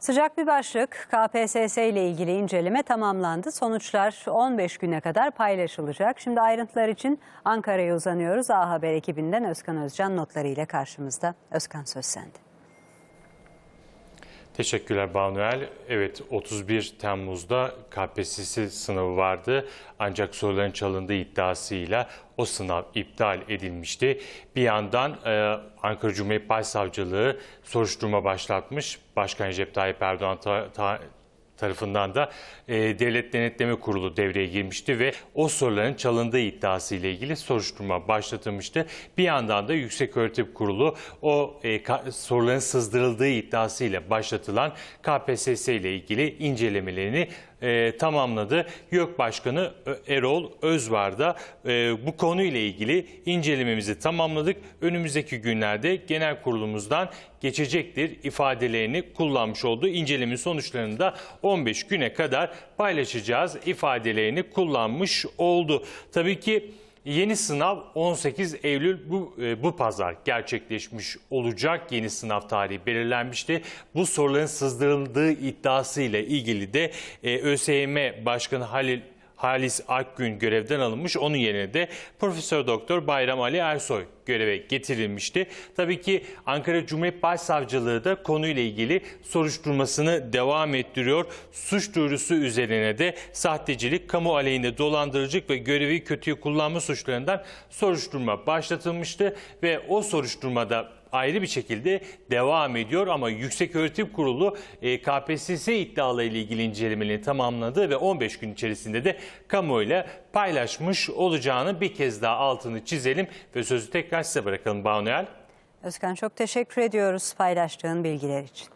Sıcak bir başlık KPSS ile ilgili inceleme tamamlandı. Sonuçlar 15 güne kadar paylaşılacak. Şimdi ayrıntılar için Ankara'ya uzanıyoruz. A Haber ekibinden Özkan Özcan notlarıyla karşımızda. Özkan söz sende. Teşekkürler Banuel. Evet 31 Temmuz'da KPSS sınavı vardı. Ancak soruların çalındığı iddiasıyla o sınav iptal edilmişti. Bir yandan e, Ankara Cumhuriyet Başsavcılığı soruşturma başlatmış. Başkan Recep Tayyip Erdoğan ta- ta- tarafından da e, Devlet Denetleme Kurulu devreye girmişti ve o soruların çalındığı iddiası ile ilgili soruşturma başlatılmıştı. Bir yandan da Yükseköğretim Kurulu o e, soruların sızdırıldığı iddiası ile başlatılan KPSS ile ilgili incelemelerini e, tamamladı. YÖK Başkanı Erol Özvar da e, bu konuyla ilgili incelememizi tamamladık. Önümüzdeki günlerde genel kurulumuzdan geçecektir ifadelerini kullanmış olduğu incelemin sonuçlarını da 15 güne kadar paylaşacağız ifadelerini kullanmış oldu. Tabii ki Yeni sınav 18 Eylül bu, e, bu pazar gerçekleşmiş olacak. Yeni sınav tarihi belirlenmişti. Bu soruların sızdırıldığı iddiası ile ilgili de e, ÖSYM Başkanı Halil Halis Akgün görevden alınmış. Onun yerine de Profesör Doktor Bayram Ali Ersoy göreve getirilmişti. Tabii ki Ankara Cumhuriyet Başsavcılığı da konuyla ilgili soruşturmasını devam ettiriyor. Suç duyurusu üzerine de sahtecilik, kamu aleyhinde dolandırıcılık ve görevi kötüye kullanma suçlarından soruşturma başlatılmıştı ve o soruşturmada ayrı bir şekilde devam ediyor ama Yükseköğretim Kurulu e, KPSS iddiaları ile ilgili incelemelerini tamamladı ve 15 gün içerisinde de kamuoyuyla paylaşmış olacağını bir kez daha altını çizelim ve sözü tekrar size bırakalım Banuel. Özkan çok teşekkür ediyoruz paylaştığın bilgiler için.